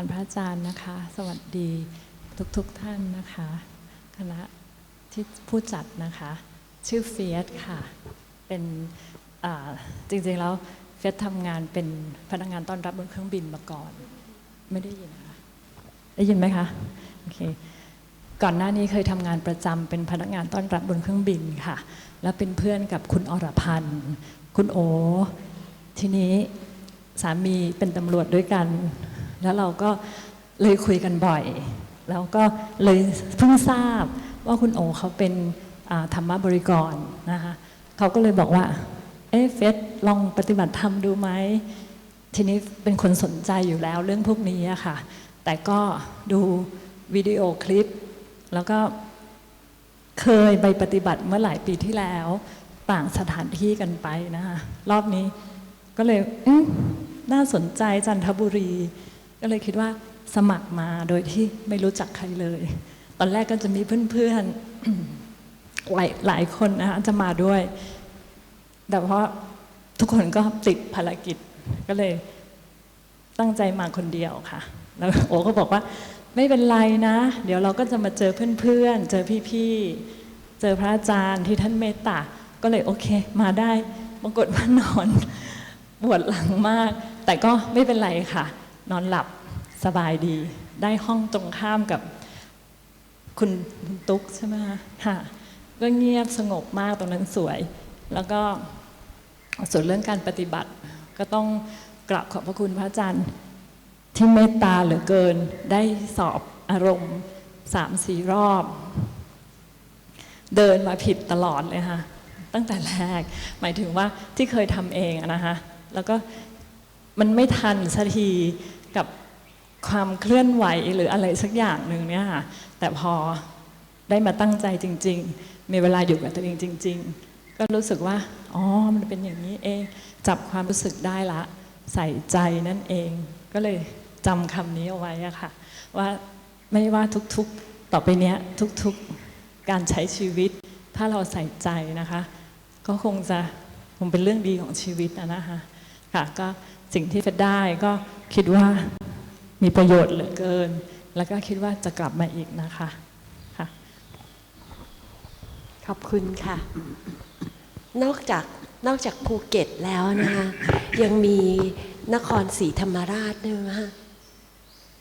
การพระอาจารย์นะคะ สวัสดีทุกๆทท่านนะคะ คณะที่ผู้จัดนะคะ ชื่อเฟียสค่ะ เป็นจริงๆแล้วเฟียสทำงานเป็นพนักงานต้อนรับบนเครื่องบินมาก่อน ไม่ได้ยินนะคะได้ยินไหมคะโอเคก่อนหน้านี้เคยทำงานประจำเป็นพนักงานต้อนรับบนเครื่องบินค่ะ แล้วเป็นเพื่อนกับคุณอรพันธ์คุณโอทีนี้สามีเป็นตำรวจด้วยกัน แล้วเราก็เลยคุยกันบ่อย แล้วก็เลยเพิ่งทราบว่าคุณโอเขาเป็นธรรมบริกรนะคะเขาก็เลยบอกว่า เอ๊ะเฟสลองปฏิบัติธรรมดูไหม ทีนี้เป็นคนสนใจอยู่แล้วเรื่องพวกนี้อะค่ะ แต่ก็ดูวิดีโอคลิป แล้วก็เคยไปปฏิบัติเมื่อหลายปีที่แล้ว ต่างสถานที่กันไปนะคะรอบนี้ก็เลยน่าสนใจจันทบุรี ก็เลยคิดว่าสมัครมาโดยที่ไม่รู้จักใครเลย ตอนแรกก็จะมีเพื่อนๆหลายหลายคนนะคะจะมาด้วย แต่เพราะทุกคนก็ติดภารกิจก็เลยตั้งใจมาคนเดียวค่ะ แล้วโอก็บอกว่าไม่เป็นไรนะ เดี๋ยวเราก็จะมาเจอเพื่อนๆ เจอพี่ๆ เจอพระอาจารย์ที่ท่านเมตตา ก็เลยโอเค มาได้ปรากฏว่านอนปวดหลังมาก แต่ก็ไม่เป็นไรค่ะ นอนหลับสบายดี ได้ห้องตรงข้ามกับคุณตุ๊กใช่ไหมคะค่ะก็เงียบสงบมากตรงนั้นสวย แล้วก็ส่วนเรื่องการปฏิบัติ ก็ต้องกราบขอบพระคุณพระอาจารย์ ที่เมตตาเหลือเกิน ได้สอบอารมณ์สามสี่รอบ เดินมาผิดตลอดเลยค่ะตั้งแต่แรก หมายถึงว่าที่เคยทำเองนะคะแล้วก็มันไม่ทันสักที กับความเคลื่อนไหวหรืออะไรสักอย่างหนึ่งเนี่ยค่ะแต่พอได้มาตั้งใจจริง ๆ มีเวลาอยู่กับตัวเองจริง ๆ ก็รู้สึกว่าอ๋อมันเป็นอย่างนี้เองจับความรู้สึกได้ละใส่ใจนั่นเอง ก็เลยจำคำนี้เอาไว้อะค่ะ ว่าไม่ว่าทุกๆต่อไปเนี้ยทุกๆการใช้ชีวิต ถ้าเราใส่ใจนะคะ ก็คงจะคงเป็นเรื่องดีของชีวิตนะนะคะ ค่ะก็สิ่งที่จะได้ก็คิดว่ามีประโยชน์เหลือเกิน แล้วก็คิดว่าจะกลับมาอีกนะคะค่ะขอบคุณค่ะ นอกจากนอกจากภูเก็ตแล้วนะคะยังมีนครศรีธรรมราชด้วยไหมะ